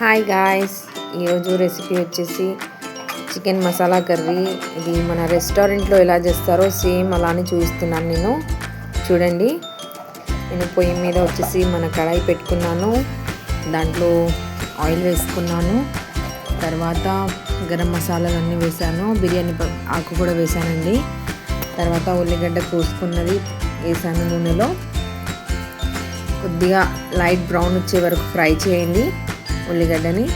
Hi guys ఈరోజు recipe వచ్చేసి chicken masala curry ఇది మన రెస్టారెంట్లో ఎలా చేస్తారో సేమ్ అలానే చూపిస్తున్నాను నేను. చూడండి. నేను పొయ్యి మీద వచ్చేసి మన కడాయి పెట్టుకున్నాను. దాంట్లో ఆయిల్ వేసుకున్నాను. తర్వాత గరం మసాలాలు అన్నీ వేసాను. బిర్యానీ ఆకు కూడా వేసానండి. తర్వాత ఉల్లిగడ్డ కోసుకున్నది వేసాను నూనెలో. కొద్దిగా లైట్ బ్రౌన్ వచ్చే వరకు ఫ్రై చేయండి. ఉల్లిగడ్డని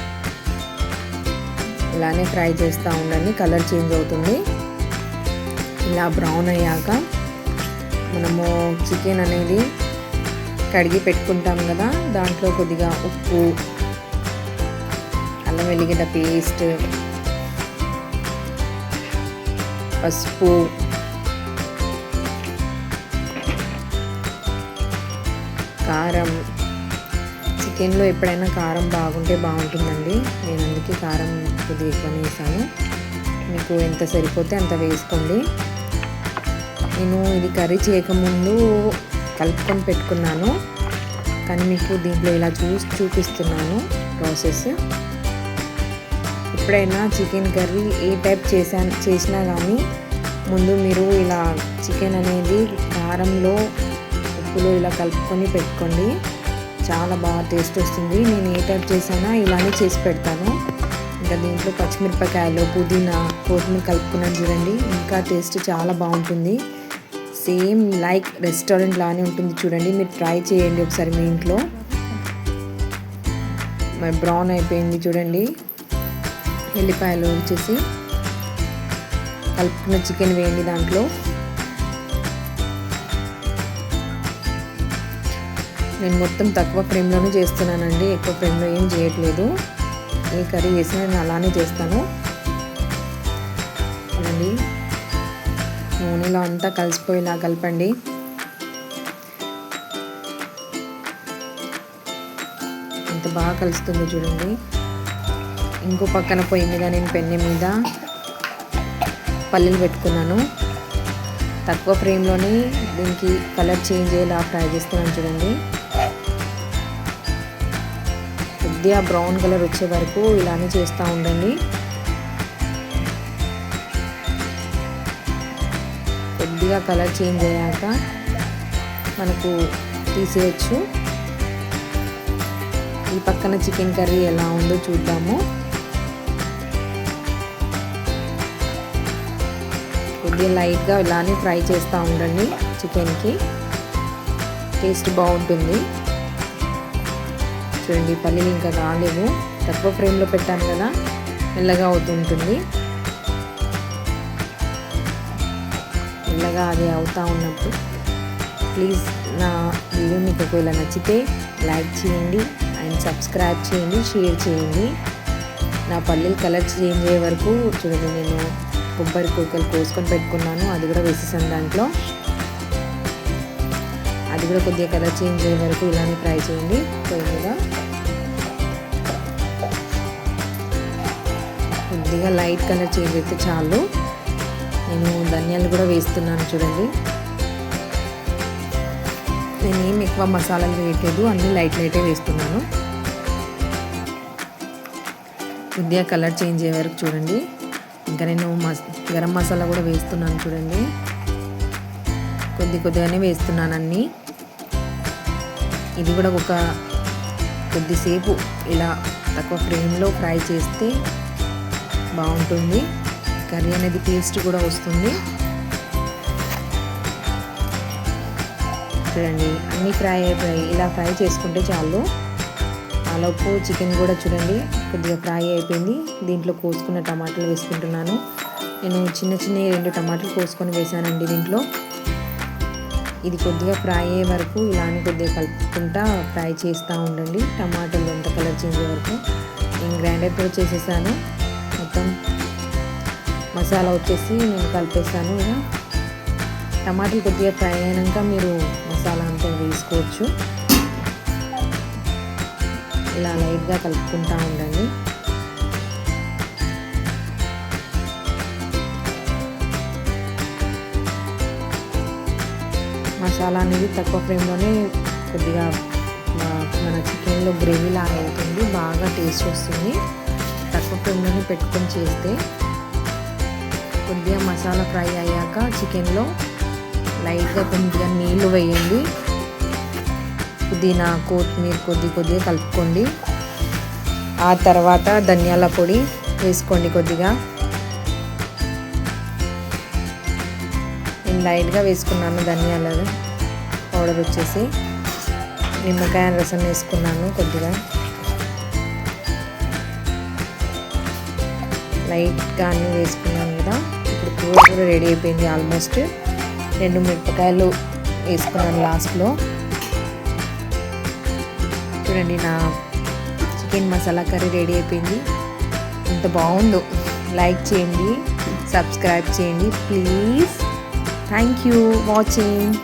ఇలానే ఫ్రై చేస్తూ ఉండండి. కలర్ చేంజ్ అవుతుంది. ఇలా బ్రౌన్ అయ్యాక మనము చికెన్ అనేది కడిగి పెట్టుకుంటాం కదా. దాంట్లో కొద్దిగా ఉప్పు అల్లం వెల్లిగడ్డ పేస్ట్ పసుపు కారం చికెన్లో ఎప్పుడైనా కారం బాగుంటే బాగుంటుందండి. నేను అందుకే కారం కొద్దిగా ఎక్కువ వేసాను. మీకు ఎంత సరిపోతే అంత వేసుకోండి. నేను ఇది కర్రీ చేయకముందు కలుపుకొని పెట్టుకున్నాను. కానీ మీకు దీంట్లో ఇలా చూసి చూపిస్తున్నాను ప్రాసెస్. ఎప్పుడైనా చికెన్ కర్రీ ఏ టైప్ చేశాను చేసినా కానీ ముందు మీరు ఇలా చికెన్ అనేది కారంలో ఉప్పులో ఇలా కలుపుకొని పెట్టుకోండి. చాలా బాగా టేస్ట్ వస్తుంది. నేను ఏ టైప్ చేసానా ఇలానే చేసి పెడతాను. ఇంకా దీంట్లో పచ్చిమిరపకాయలు పుదీనా కొత్తిమీర కలుపుకున్నాను చూడండి. ఇంకా టేస్ట్ చాలా బాగుంటుంది. సేమ్ లైక్ రెస్టారెంట్ లానే ఉంటుంది చూడండి. మీరు ట్రై చేయండి ఒకసారి మీ ఇంట్లో. మరి బ్రౌన్ అయిపోయింది చూడండి. ఎల్లిపాయలు వచ్చేసి కలుపుకున్న చికెన్ వేయండి దాంట్లో. నేను మొత్తం తక్కువ ఫ్లేమ్లోనే చేస్తున్నానండి ఎక్కువ ఫ్లేమ్లో ఏం చేయట్లేదు. ఏ కర్రీ చేసి నేను అలానే చేస్తాను. చూడండి నూనెలో అంతా కలిసిపోయేలా కలపండి. ఎంత బాగా కలుస్తుంది చూడండి. ఇంకో పక్కన పొయ్యి మీద నేను పెన్నె మీద. పల్లీలు పెట్టుకున్నాను. తక్కువ ఫ్రేమ్లోని దీనికి కలర్ చేంజ్ అయ్యేలా ఫ్రై చేస్తున్నాను చూడండి. కొద్దిగా బ్రౌన్ కలర్ వచ్చే వరకు ఇలానే చేస్తూ ఉండండి. కొద్దిగా కలర్ చేంజ్ అయ్యాక మనకు తీసేయచ్చు. ఈ పక్కన చికెన్ కర్రీ ఎలా ఉందో చూద్దాము. కొద్దిగా లైట్గా ఇలానే ఫ్రై చేస్తూ ఉండండి చికెన్కి. టేస్ట్ బాగుంటుంది. చూడండి పల్లీలు ఇంకా రాలేవు తక్కువ ఫ్రేమ్లో పెట్టాను కదా మెల్లగా అవుతుంటుంది. మెల్లగా అది అవుతూ ఉన్నప్పుడు ప్లీజ్ నా వీడియో మీకు ఒకవేళ నచ్చితే లైక్ చేయండి అండ్ సబ్స్క్రైబ్ చేయండి షేర్ చేయండి. నా పల్లీలు కలర్ చేంజ్ అయ్యే వరకు చూడండి నేను కొబ్బరి కూకలు కోసుకొని పెట్టుకున్నాను. అది కూడా వేసేసాను దాంట్లో. అది కూడా కొద్దిగా కలర్ చేంజ్ అయ్యే వరకు ఇలానే ఫ్రై చేయండి. పొయ్యి మీద కొద్దిగా లైట్ కలర్ చేంజ్ అయితే చాలు. నేను ధనియాలు కూడా వేస్తున్నాను చూడండి. నేను ఏం ఎక్కువ మసాలాలు వేయట్లేదు. అన్నీ లైట్ లైటే వేస్తున్నాను. కొద్దిగా కలర్ చేంజ్ అయ్యే వరకు చూడండి. ఇంకా నేను మస్ గరం మసాలా కూడా వేస్తున్నాను చూడండి. కొద్ది కొద్దిగానే వేస్తున్నాను అన్నీ. ఇది కూడా ఒక కొద్దిసేపు ఇలా తక్కువ ఫ్లేమ్లో ఫ్రై చేస్తే బాగుంటుంది. కర్రీ అనేది టేస్ట్ కూడా వస్తుంది. చూడండి అన్నీ ఫ్రై అయిపోయాయి ఇలా ఫ్రై చేసుకుంటే చాలు. ఆలోపు చికెన్ కూడా చూడండి. కొద్దిగా ఫ్రై అయిపోయింది. దీంట్లో కోసుకున్న టమాటాలు వేసుకుంటున్నాను. నేను చిన్న చిన్న రెండు టమాటాలు కోసుకొని వేసానండి దీంట్లో. ఇది కొద్దిగా ఫ్రై అయ్యే వరకు ఇలానే కొద్దిగా కలుపుకుంటా ఫ్రై చేస్తూ ఉండండి. టమాటాలు ఎంత కలర్ చేంజ్ వరకు. నేను గ్రైండర్తో చేసేసాను. మొత్తం మసాలా వచ్చేసి నేను కలిపేసాను ఇక. టమాటాలు కొద్దిగా ఫ్రై అయినాక మీరు మసాలా అంతా వేసుకోవచ్చు. ఇలా లైట్గా కలుపుకుంటూ ఉండండి. మసాలా అనేది తక్కువ ఫ్లేమ్లోనే కొద్దిగా మన మన చికెన్లో గ్రేవీ లాగా అవుతుంది బాగా టేస్ట్ వస్తుంది. తక్కువ ఫ్లేమ్లోనే పెట్టుకొని చేస్తే కొద్దిగా మసాలా ఫ్రై అయ్యాక చికెన్లో లైట్గా కొద్దిగా నీళ్ళు వేయండి. పుదీనా కొత్తిమీర కొద్ది కొద్దిగా కలుపుకోండి. ఆ తర్వాత ధనియాల పొడి వేసుకోండి కొద్దిగా. నేను లైట్గా వేసుకున్నాను ధనియాల పౌడర్ వచ్చేసి. నిమ్మకాయ రసం వేసుకున్నాను కొద్దిగా. లైట్గా అన్నీ వేసుకున్నాను కదా ఇప్పుడు కూర కూడా రెడీ అయిపోయింది ఆల్మోస్ట్. రెండు మిరపకాయలు వేసుకున్నాను లాస్ట్లో. చూడండి నా చికెన్ మసాలా కర్రీ రెడీ అయిపోయింది. ఎంత బాగుందో. లైక్ చేయండి సబ్స్క్రైబ్ చేయండి ప్లీజ్. Thank you watching.